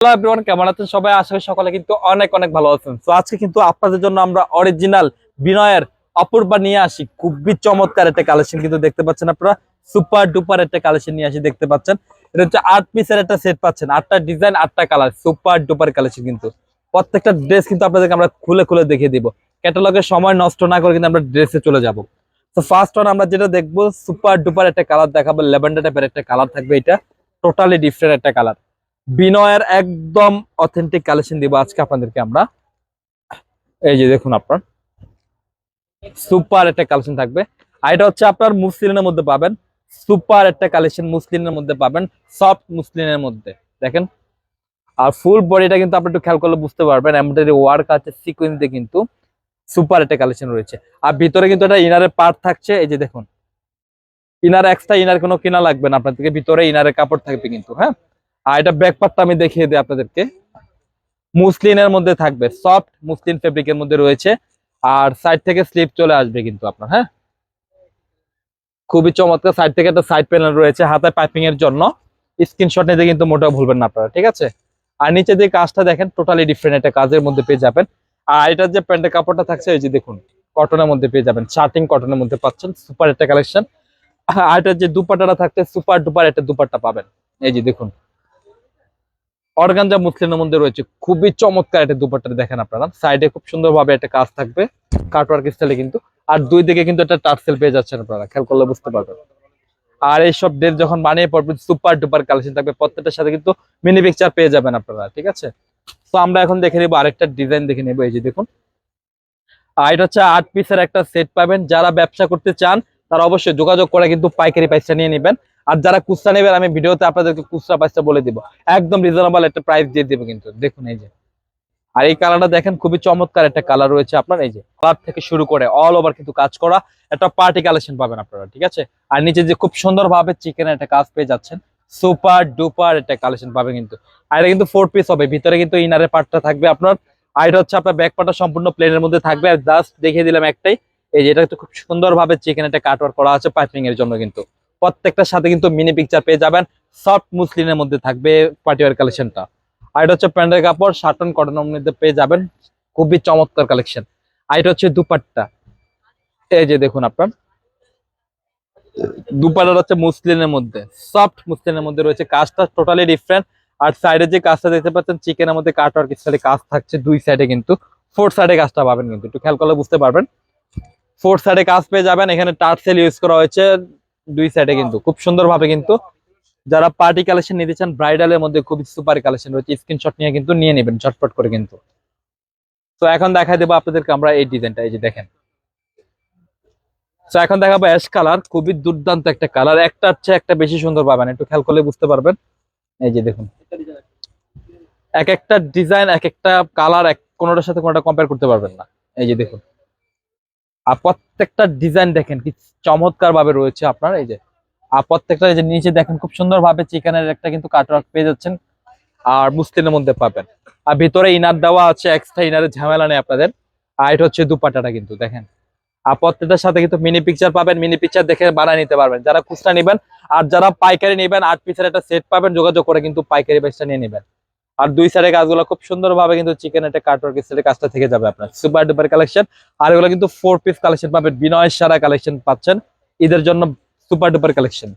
Hello everyone কেমন আছেন সবাই? আশা করি সকালে কিন্তু অনেক অনেক ভালো আছেন। তো আজকে কিন্তু আপনাদের জন্য আমরা অরিজিনাল বিনয়ের অপূর্বা নিয়ে আসি। খুবই চমৎকার একটা কালেকশন কিন্তু দেখতে পাচ্ছেন আপনারা। সুপার ডুপার একটা কালেকশন নিয়ে আসি, দেখতে পাচ্ছেন। এটা হচ্ছে আট পিসের একটা সেট পাচ্ছেন। আটটা ডিজাইন আটটা কালার সুপার ডুপার কালেকশন কিন্তু। প্রত্যেকটা ড্রেস কিন্তু আপনাদেরকে আমরা খুলে খুলে দেখিয়ে দিব। ক্যাটালগের সময় নষ্ট না করে কিন্তু আমরা ড্রেসে চলে যাব। তো ফার্স্ট ওয়ান আমরা যেটা দেখব সুপার ডুপার একটা কালার দেখাবো। লেভেন্ডার টাইপের একটা কালার থাকবে এটা। টোটালি ডিফারেন্ট একটা কালার বিনয়ের একদম অথেন্টিক কালেকশন দিব আজকে আপনাদেরকে আমরা। এই যে দেখুন আপনার। সুপার একটা কালেকশন থাকবে। আর এটা হচ্ছে আপনার মুসলিনের মধ্যে পাবেন। সুপার একটা কালেকশন মুসলিনের মধ্যে পাবেন। সফট মুসলিনের মধ্যে। দেখেন? আর ফুল বডিটা কিন্তু আপনি একটু খেয়াল করলে বুঝতে পারবেন। এমব্রয়ডারি ওয়ার্ক আছে সিকোয়েন্সে কিন্তু সুপার একটা কালেকশন রয়েছে। আর ভিতরে কিন্তু একটা ইনারের পার্ট থাকছে। এই যে দেখুন। ইনার এক্সট্রা ইনার কোনো কিনা লাগবে না আপনাদেরকে ভিতরে ইনারের কাপড় থাকবে কিন্তু হ্যাঁ? আর এটা ব্যাক পার্টটা আমি দেখিয়ে দিই আপনাদেরকে। মুসলিনের মধ্যে থাকবে সফট মুসলিন ফেব্রিকের মধ্যে রয়েছে। আর সাইড থেকে স্লিপ চলে আসবে কিন্তু আপনার হ্যাঁ? খুবই চমৎকার সাইড থেকে একটা সাইড প্যানেল রয়েছে হাতে পাইপিং এর জন্য। স্ক্রিনশট নিতে কিন্তু মোটেও ভুলবেন না আপনারা, ঠিক আছে? আর নিচে যে কাজটা দেখেন টোটালি ডিফারেন্ট একটা কাজের মধ্যে পেয়ে যাবেন। আর এটার যে প্যান্টের কাপড়টা থাকছে, এই যে দেখুন কটনের মধ্যে পেয়ে যাবেন। শার্টিং কটনের মধ্যে পাচ্ছেন সুপার একটা কালেকশন আর এটার যে দুপাটাটা থাকছে সুপার ডুপার একটা দুপাট্টা পাবেন। এই যে দেখুন অর্গানজা মুসলিমের মধ্যে রয়েছে। খুবই চমৎকার একটা দুপাট্টা দেখেন আপনারা। সাইডে খুব সুন্দরভাবে একটা কাজ থাকবে। কাটওয়ার্ক স্টাইলে কিন্তু। আর দুই দিকে কিন্তু একটা টার্সেল পেয়ে যাচ্ছেন আপনারা। খেয়াল করলে বুঝতে পারবেন। আর এইসব ড্রেস যখন বানিয়ে পড়বেন সুপার ডুপার কালেকশন থাকবে। প্রত্যেকটার সাথে কিন্তু মিনি পিকচার পেয়ে যাবেন আপনারা, ঠিক আছে? তো আমরা এখন দেখে নেব আরেকটা ডিজাইন দেখে নেব। এই যে দেখুন। আর এটা হচ্ছে আট পিসের একটা সেট পাবেন। যারা ব্যবসা করতে চান, তারা অবশ্যই যোগাযোগ করে কিন্তু পাইকারি প্রাইসটা নিয়ে নেবেন। আর যারা কুচরা নেবেন আমি ভিডিওতে আপনাদেরকে কুচরা প্রাইসটা বলে দিব। একদম রিজনেবল একটা প্রাইস দিয়ে দিব কিন্তু। দেখুন এই যে। আর এই কালারটা দেখেন, খুবই চমৎকার একটা কালার রয়েছে আপনার, এই যে। কালার থেকে শুরু করে অল ওভার কিন্তু কাজ করা, একটা পার্টি কালেকশন পাবেন আপনারা, ঠিক আছে? আর নিচে যে খুব সুন্দরভাবে চিকেনের একটা কাজ পেয়ে যাচ্ছেন সুপার ডুপার একটা কালেকশন পাবে কিন্তু। আর এটা কিন্তু ফোর পিস হবে, ভিতরে কিন্তু ইনারের পার্টটা থাকবে আপনার। আর এটা হচ্ছে আপনার ব্যাক পার্টটা সম্পূর্ণ প্লেনের মধ্যে থাকবে। আর জাস্ট দেখিয়ে দিলাম একটাই, এই যে এটা খুব সুন্দরভাবে চিকেন একটা কাটওয়ার করা আছে পাইপিং এর জন্য কিন্তু। প্রত্যেকটার সাথে কিন্তু মিনি পিকচার পেয়ে যাবেন। সফট মুসলিনের মধ্যে থাকবে পার্টিওয়ার কালেকশনটা আর এটা হচ্ছে প্যান্টের কাপড় শার্টন কটনের মধ্যে পেয়ে যাবেন। খুবই চমৎকার কালেকশন আর এটা হচ্ছে দুপাট্টা। এই যে দেখুন আপনার। দুপাট্টা হচ্ছে মুসলিনের মধ্যে। সফট মুসলিনের মধ্যে রয়েছে কাজটা টোটালি ডিফারেন্ট আর সাইডে যে কাজটা দেখতে পাচ্ছেন, চিকেনের মধ্যে কাট আর কিছু কাজ থাকছে দুই সাইডে কিন্তু। ফোর সাইডে কাজটা পাবেন কিন্তু। একটু খেয়াল করলে বুঝতে পারবেন। ফোর সাইডে কাজ পেয়ে যাবেন। এখানে টার্সেল ইউজ করা হয়েছে। দুই সাইডে কিন্তু, খুব সুন্দরভাবে কিন্তু যারা পার্টি কালেকশন নিতে চান ব্রাইডালের মধ্যে খুবই সুপার কালেকশন রয়েছে স্ক্রিনশট নিয়ে কিন্তু নিয়ে নেবেন, ঝটপট করে কিন্তু। তো এখন দেখা দেবো আপনাদেরকে আমরা এই ডিজাইনটা, এই যে দেখেন। তো এখন দেখাবো অ্যাশ কালার খুবই দুর্দান্ত একটা কালার একটা হচ্ছে একটা বেশি সুন্দর পাবেন, একটু খেয়াল করলে বুঝতে পারবেন। এই যে দেখুন। এক একটা ডিজাইন এক একটা কালার এক কোনোটার সাথে কোনোটা কম্পেয়ার করতে পারবেন না। এই যে দেখুন। আর প্রত্যেকটা ডিজাইন দেখেন কি চমৎকার ভাবে রয়েছে আপনার, এই যে। আর প্রত্যেকটা যে নিচে দেখেন খুব সুন্দর ভাবে চিকেনের একটা কিন্তু কাটওয়ার্ক পেয়ে যাচ্ছেন আর মুসলিনের মধ্যে পাবেন। আর ভিতরে ইনার দেওয়া আছে এক্সট্রা ইনারের ঝামেলা নেই আপনাদের। আর এটা হচ্ছে দুপাটাটা কিন্তু, দেখেন। আর প্রত্যেকটার সাথে কিন্তু মিনি পিকচার পাবেন মিনি পিকচার দেখে বানায় নিতে পারবেন। যারা খুচরা নেবেন আর যারা পাইকারি নেবেন, আট পিসের একটা সেট পাবেন, যোগাযোগ করে কিন্তু পাইকারি প্রাইসটা নিয়ে নেবেন। আর দুই সাইডের কাজগুলো খুব সুন্দর ভাবে কিন্তু চিকেন একটা কাটওয়ার্ক স্টাইলের কাজটা থেকে যাবে আপনার। সুপার ডুপার কালেকশন আর এগুলো কিন্তু ফোর পিস কালেকশন পাবেন, বিনয় সারা কালেকশন পাচ্ছেন। ঈদের জন্য সুপার ডুপার কালেকশন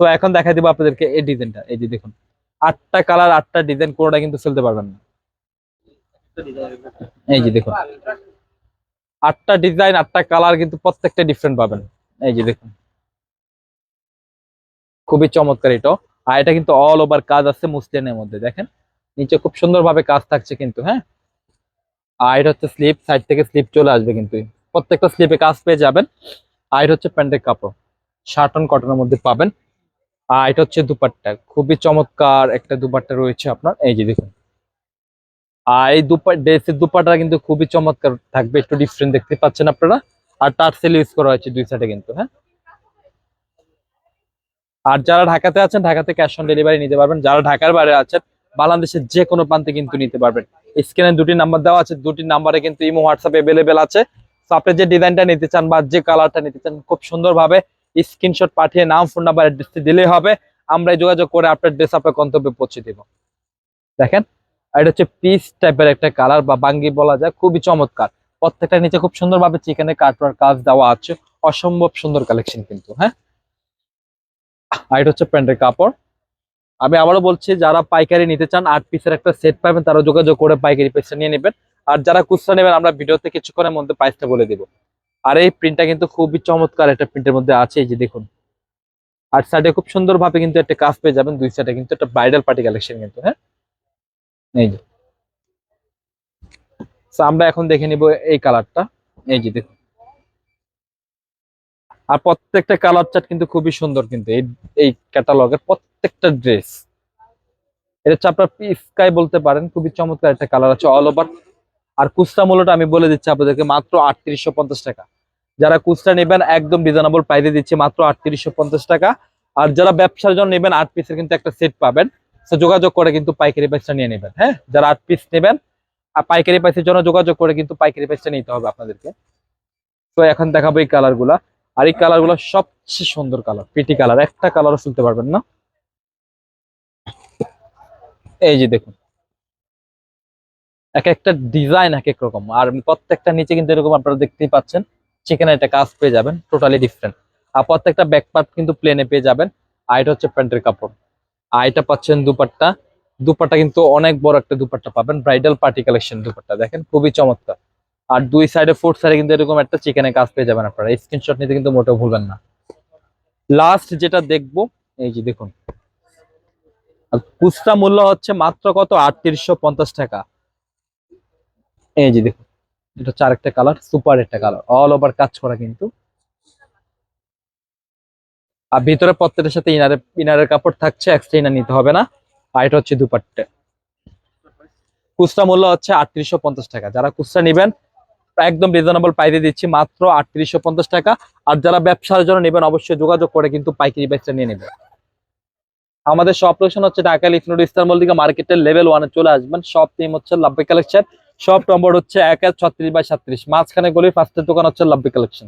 তো এখন দেখা দিব আপনাদেরকে এই ডিজাইনটা এই যে দেখুন, আটটা কালার আটটা ডিজাইন কোনোটা কিন্তু ফেলতে পারবেন না। এই যে দেখুন, আটটা ডিজাইন আটটা কালার কিন্তু প্রত্যেকটা ডিফারেন্ট পাবেন। এই যে দেখুন, খুবই চমৎকার এটা আর এটা কিন্তু অল ওভার কাজ আছে মুসলিনের মধ্যে, দেখেন। নিচে খুব সুন্দরভাবে কাজ থাকছে কিন্তু হ্যাঁ? আর এটা হচ্ছে স্লিপ সাইড থেকে স্লিপ চলে আসবে কিন্তু। প্রত্যেকটা স্লিপে কাজ পেয়ে যাবেন। আর এটা হচ্ছে প্যান্টের কাপড়। শার্টন কটনের মধ্যে পাবেন। আর এটা হচ্ছে দুপাট্টা। খুবই চমৎকার একটা দুপাট্টা রয়েছে আপনার। এই যে দেখুন। আর এই দুপা, ড্রেসের দুপাটা কিন্তু খুবই চমৎকার থাকবে। একটু ডিফারেন্ট দেখতে পাচ্ছেন আপনারা। আর টার্সেল ইউজ করা হয়েছে দুই সাইডে কিন্তু হ্যাঁ? আর যারা ঢাকাতে আছেন, ঢাকাতে ক্যাশ অন ডেলিভারি নিতে পারবেন। যারা ঢাকার বাইরে আছেন বাংলাদেশের যে কোনো প্রান্তে কিন্তু নিতে পারবেন। স্ক্রিনে দুটি নাম্বার দেওয়া আছে, দুটি নাম্বারে কিন্তু ইমো, হোয়াটসঅ্যাপ এভেলেবেল আছে। তো আপনি যে ডিজাইনটা নিতে চান বা যে কালারটা নিতে চান, খুব সুন্দরভাবে স্ক্রিনশট পাঠিয়ে নাম ফোন নাম্বার অ্যাড্রেসটি দিলেই হবে। আমরা যোগাযোগ করে আপনার ড্রেস আপনার গন্তব্যে পৌঁছে দিব। দেখেন এটা হচ্ছে পিস টাইপের একটা কালার বা বাঙ্গি বলা যায়, খুবই চমৎকার। প্রত্যেকটা নিচে খুব সুন্দরভাবে চিকেনের কাটওয়ার কাজ দেওয়া আছে। অসম্ভব সুন্দর কালেকশন কিন্তু হ্যাঁ? আর এটা হচ্ছে প্যান্টের কাপড়। আমি আবারও বলছি, যারা পাইকারি নিতে চান, আট পিসের একটা সেট পাবেন, তারা যোগাযোগ করে পাইকারি পয়সা নিয়ে নেবেন। আর যারা খুচরা নেবেন, আমরা ভিডিওতে কিছুক্ষণের মধ্যে প্রাইসটা বলে দিব। আর এই প্রিন্টটা কিন্তু খুবই চমৎকার একটা প্রিন্টের মধ্যে আছে, এই যে দেখুন। আর সাইডে খুব সুন্দরভাবে কিন্তু একটা কাজ পেয়ে যাবেন, দুই সাইডে কিন্তু একটা ব্রাইডাল পার্টি কালেকশন কিন্তু হ্যাঁ? এই যে। আমরা এখন দেখে নিব এই কালারটা এই যে দেখুন। আর প্রত্যেকটা কালার চার্ট কিন্তু খুবই সুন্দর কিন্তু এই এই ক্যাটালগের প্রত্যেকটা ড্রেস এটা হচ্ছে আপনার স্কাই বলতে পারেন, খুবই চমৎকার একটা কালার আছে অল ওভার আর কুচরা মূল্যটা আমি বলে দিচ্ছি আপনাদেরকে, মাত্র আটত্রিশশো পঞ্চাশ টাকা। যারা কুচরা নেবেন, একদম রিজনেবল প্রাইসে দিচ্ছি, মাত্র আটত্রিশশো পঞ্চাশ টাকা। আর যারা ব্যবসার জন্য নেবেন, আট পিসের কিন্তু একটা সেট পাবেন। যোগাযোগ করে কিন্তু পাইকারি প্রাইসটা নিয়ে নেবেন হ্যাঁ? যারা আট পিস নেবেন, আর পাইকারি প্রাইসের জন্য যোগাযোগ করে কিন্তু পাইকারি প্রাইসটা নিতে হবে আপনাদেরকে। তো এখন দেখাবো এই কালারগুলা। আর এই কালারগুলো সবচেয়ে সুন্দর কালার পিটি কালার একটা কালারও শুনতে পারবেন না। এই যে দেখুন, এক একটা ডিজাইন এক এক রকম, আর প্রত্যেকটা নিচে কিন্তু এরকম আপনারা দেখতেই পাচ্ছেন চিকেনের একটা কাজ পেয়ে যাবেন টোটালি ডিফারেন্ট আর প্রত্যেকটা ব্যাক পার্ট কিন্তু প্লেনে পেয়ে যাবেন, আর এটা হচ্ছে প্যান্টের কাপড়। আর এটা পাচ্ছেন দুপাট্টা দুপাট্টা কিন্তু অনেক বড় একটা দুপাট্টা পাবেন ব্রাইডাল পার্টি কালেকশন দুপাট্টা, দেখেন, খুবই চমৎকার। আর দুই সাইডে ফোর্থ সাইডে কিন্তু এরকম একটা চিকেনের কাজ পেয়ে যাবেন আপনারা। স্ক্রিনশট নিতে কিন্তু মোটেও ভুলবেন না। লাস্ট যেটা দেখব, এই যে দেখুন। খুচরা মূল্য হচ্ছে মাত্র কত? আটত্রিশশো পঞ্চাশ টাকা। এই যে দেখুন, এটা হচ্ছে আরেকটা কালার সুপার একটা কালার অল ওভার কাজ করা কিন্তু। আর ভিতরে প্রত্যেকটার সাথে ইনারের ইনারের কাপড় থাকছে এক্সট্রা ইনার নিতে হবে না। আর এটা হচ্ছে দুপাট্টে। খুচরা মূল্য হচ্ছে আটত্রিশশো পঞ্চাশ টাকা। যারা খুচরা নেবেন একদম রিজনেবল পাইতে দিচ্ছি, মাত্র আটত্রিশশো পঞ্চাশ টাকা। আর যারা ব্যবসার জন্য নেবেন, অবশ্যই যোগাযোগ করে কিন্তু পাইকারি ব্যবসা নিয়ে নেবেন। আমাদের সব লোকেশন হচ্ছে ঢাকা লিফনুড ইস্তার দিকে মার্কেটের লেভেল ওয়ানে চলে আসবেন। সব টিম হচ্ছে লাভ্বি কালেকশন সব নম্বর হচ্ছে এক এক ছত্রিশ বাই সাত্রিশ। মাঝখানে গলির ফার্স্টের দোকান হচ্ছে লাভ্বি কালেকশন